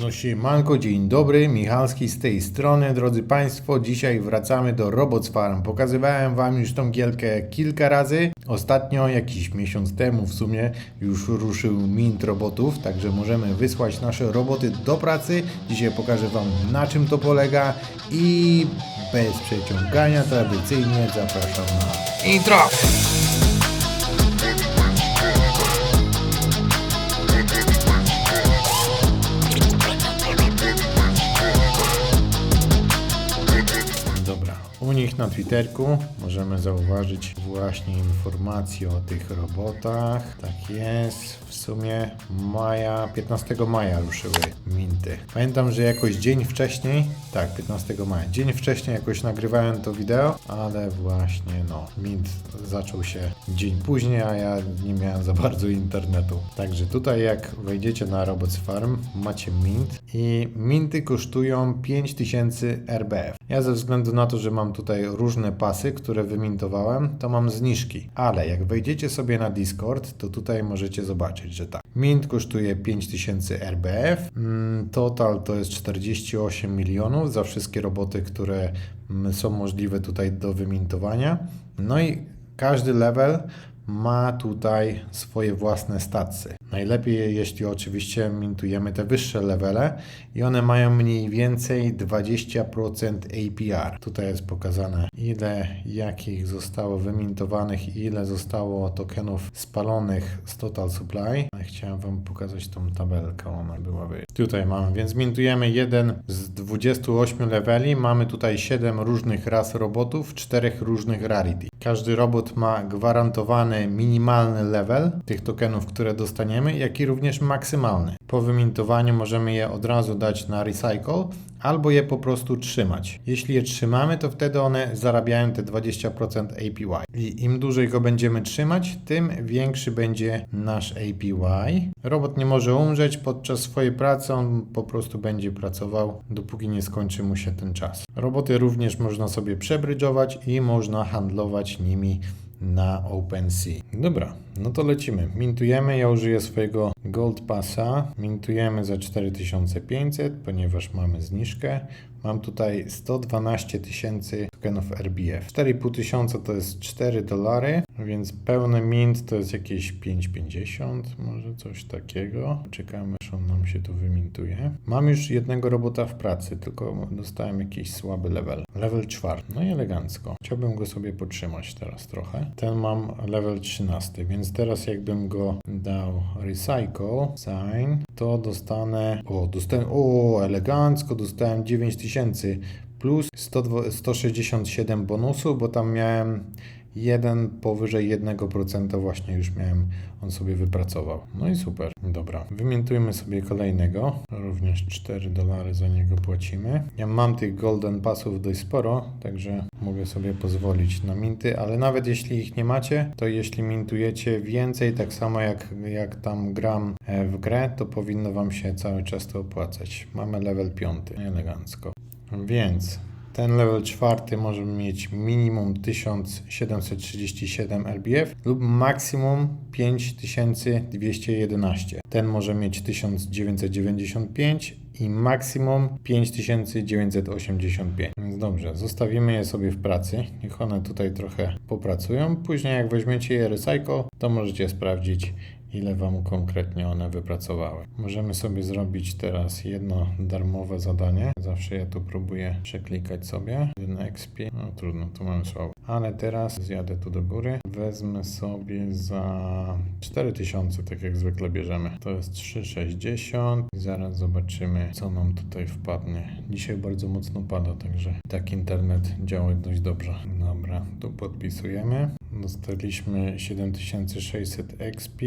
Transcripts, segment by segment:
No siemanko, dzień dobry, Michalski z tej strony. Drodzy Państwo, dzisiaj wracamy do Robots Farm. Pokazywałem Wam już tą gierkę kilka razy. Ostatnio, jakiś miesiąc temu w sumie, już ruszył mint robotów, także możemy wysłać nasze roboty do pracy. Dzisiaj pokażę Wam na czym to polega i bez przeciągania tradycyjnie zapraszam na intro. Na Twitterku możemy zauważyć właśnie informacje o tych robotach. Tak jest, w sumie maja, 15 maja ruszyły minty. Pamiętam, że jakoś dzień wcześniej, tak, 15 maja, dzień wcześniej jakoś nagrywałem to wideo, ale właśnie no, mint zaczął się dzień później, a ja nie miałem za bardzo internetu. Także tutaj jak wejdziecie na Robots Farm, macie mint i minty kosztują 5000 RBF. Ja ze względu na to, że mam tutaj różne pasy, które wymintowałem, to mam zniżki. Ale jak wejdziecie sobie na Discord, to tutaj możecie zobaczyć, że tak. Mint kosztuje 5000 RBF, mm, total to jest 48 milionów za wszystkie roboty, które mm, są możliwe tutaj do wymintowania. No i każdy level ma tutaj swoje własne statsy. Najlepiej, jeśli oczywiście mintujemy te wyższe levele i one mają mniej więcej 20% APR. Tutaj jest pokazane ile jakich zostało wymintowanych i ile zostało tokenów spalonych z Total Supply. Chciałem Wam pokazać tą tabelkę, ona byłaby. Tutaj mamy, więc mintujemy jeden z 28 leveli. Mamy tutaj 7 różnych ras robotów, 4 różnych rarity. Każdy robot ma gwarantowany minimalny level tych tokenów, które dostaniemy, jak i również maksymalny. Po wymintowaniu możemy je od razu dać na recycle albo je po prostu trzymać. Jeśli je trzymamy, to wtedy one zarabiają te 20% APY. I im dłużej go będziemy trzymać, tym większy będzie nasz APY. Robot nie może umrzeć podczas swojej pracy, on po prostu będzie pracował, dopóki nie skończy mu się ten czas. Roboty również można sobie przebrydżować i można handlować nimi na OpenSea. Dobra, no to lecimy. Mintujemy, ja użyję swojego Gold Passa. Mintujemy za 4500, ponieważ mamy zniżkę. Mam tutaj 112 tysięcy tokenów RBF. 4,5 tysiąca to jest 4 dolary, więc pełny mint to jest jakieś 5,50, może coś takiego. Czekamy, aż on nam się tu wymintuje. Mam już jednego robota w pracy, tylko dostałem jakiś słaby level. Level 4. No i elegancko. Chciałbym go sobie potrzymać teraz trochę. Ten mam level 13, więc teraz jakbym go dał recycle, sign, to dostanę, o, dostałem, o, elegancko, dostałem 9000 plus 100, 167 bonusu, bo tam miałem jeden powyżej 1% właśnie już miałem, on sobie wypracował. No i super. Dobra, wymiętujmy sobie kolejnego. Również 4 dolary za niego płacimy. Ja mam tych golden passów dość sporo, także mogę sobie pozwolić na minty, ale nawet jeśli ich nie macie, to jeśli mintujecie więcej, tak samo jak, jak tam gram e, w grę, to powinno Wam się cały czas to opłacać. Mamy level 5, elegancko. Więc ten level czwarty może mieć minimum 1737 RBF lub maksimum 5211. Ten może mieć 1995 i maksimum 5985. Więc dobrze, zostawimy je sobie w pracy. Niech one tutaj trochę popracują. Później jak weźmiecie je recycle, to możecie sprawdzić ile Wam konkretnie one wypracowały. Możemy sobie zrobić teraz jedno darmowe zadanie. Zawsze ja tu próbuję przeklikać sobie. Jeden XP. No trudno, tu mamy słabo. Ale teraz zjadę tu do góry. Wezmę sobie za 4000, tak jak zwykle bierzemy. To jest 3,60 i zaraz zobaczymy, co nam tutaj wpadnie. Dzisiaj bardzo mocno pada, także tak internet działa dość dobrze. Dobra, tu podpisujemy. Dostaliśmy 7600 XP.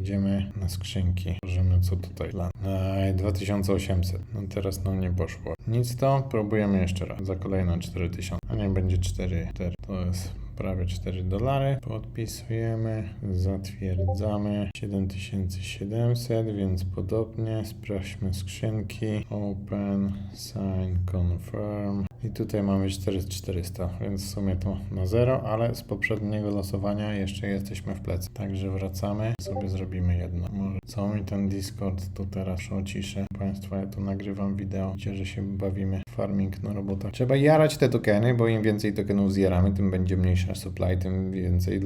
Idziemy na skrzynki. Możemy co tutaj. Ej, 2800. No teraz nam nie poszło. Nic to, próbujemy jeszcze raz. Za kolejne 4000. A nie będzie 4. 4. To jest prawie 4 dolary. Podpisujemy, zatwierdzamy 7700, więc podobnie. Sprawdźmy skrzynki. Open, sign, confirm. I tutaj mamy 4400, więc w sumie to na zero, ale z poprzedniego losowania jeszcze jesteśmy w plecy. Także wracamy, sobie zrobimy jedno. Może co mi ten Discord tu teraz ociszę. Państwa, ja tu nagrywam wideo, gdzie że się bawimy farming na robotach. Trzeba jarać te tokeny, bo im więcej tokenów zjaramy, tym będzie mniejsza supply, tym więcej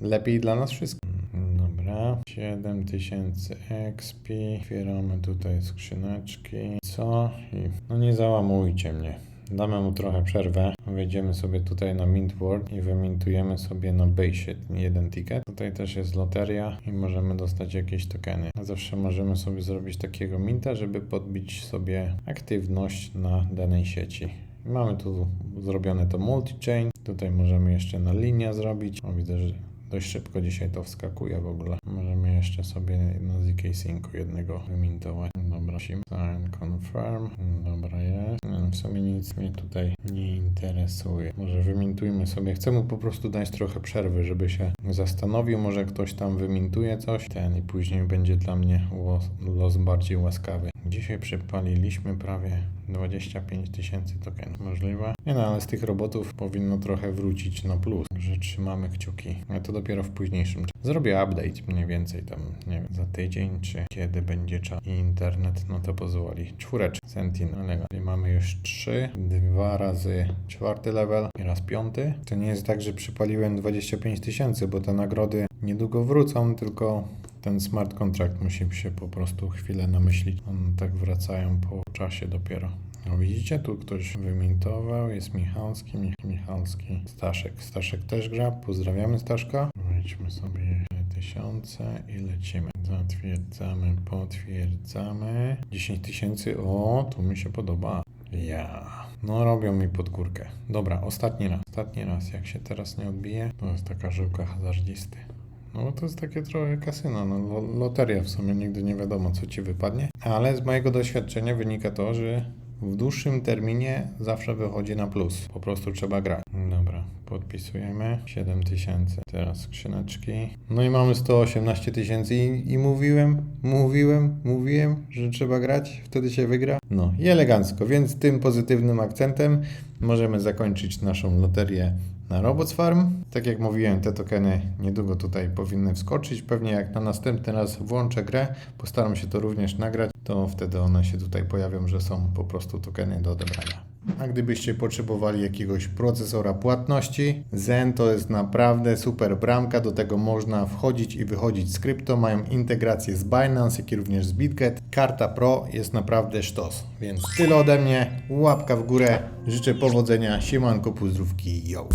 lepiej dla nas wszystkich. Dobra, 7000 XP, otwieramy tutaj skrzyneczki, co? I no nie załamujcie mnie. Damy mu trochę przerwę, wejdziemy sobie tutaj na Mint World i wymintujemy sobie na base jeden ticket. Tutaj też jest loteria i możemy dostać jakieś tokeny. Zawsze możemy sobie zrobić takiego minta, żeby podbić sobie aktywność na danej sieci. Mamy tu zrobione to multi-chain. Tutaj możemy jeszcze na linię zrobić. O, widzę, że dość szybko dzisiaj to wskakuje w ogóle. Możemy jeszcze sobie na ZK Syncu jednego wymintować. Dobra, musimy sign confirm. Dobra jest. No, W sumie nic mnie tutaj nie interesuje. Może wymintujmy sobie. Chcę mu po prostu dać trochę przerwy, żeby się zastanowił. Może ktoś tam wymintuje coś. Ten i później będzie dla mnie los bardziej łaskawy. Dzisiaj przypaliliśmy prawie 25 tysięcy tokenów. Możliwe? Nie no, ale z tych robotów powinno trochę wrócić na plus. Że trzymamy kciuki. Ale to dopiero w późniejszym czasie. Zrobię update mniej więcej tam, nie wiem, za tydzień, czy kiedy będzie czas i internet, no to pozwoli. Czwóreczka, Sentinel. I mamy już trzy, dwa razy czwarty level i raz piąty. To nie jest tak, że przypaliłem 25 tysięcy, bo te nagrody niedługo wrócą, tylko ten smart contract musi się po prostu chwilę namyślić. One tak wracają po czasie dopiero. No widzicie, tu ktoś wymintował, jest Michalski, Mich Michalski, Staszek. Staszek też gra, pozdrawiamy Staszka. Wejdźmy sobie tysiące i lecimy. Zatwierdzamy, potwierdzamy. 10 tysięcy, o, tu mi się podoba. Ja. No robią mi pod górkę. Dobra, ostatni raz. Ostatni raz, jak się teraz nie odbije, to jest taka żyłka hazardzisty. No bo to jest takie trochę kasyno, no lo- loteria w sumie, nigdy nie wiadomo co ci wypadnie. Ale z mojego doświadczenia wynika to, że w dłuższym terminie zawsze wychodzi na plus. Po prostu trzeba grać. Dobra, podpisujemy. 7000. Teraz skrzyneczki. No i mamy 118 tysięcy i, i mówiłem, mówiłem, mówiłem, że trzeba grać, wtedy się wygra. No i elegancko, więc tym pozytywnym akcentem możemy zakończyć naszą loterię na Robots Farm. Tak jak mówiłem, te tokeny niedługo tutaj powinny wskoczyć. Pewnie jak na następny raz włączę grę, postaram się to również nagrać, to wtedy one się tutaj pojawią, że są po prostu tokeny do odebrania. A gdybyście potrzebowali jakiegoś procesora płatności, Zen to jest naprawdę super bramka, do tego można wchodzić i wychodzić z krypto, mają integrację z Binance, jak i również z BitGet. Karta Pro jest naprawdę sztos, więc tyle ode mnie, łapka w górę, życzę powodzenia, siemanko, pozdrówki, yo!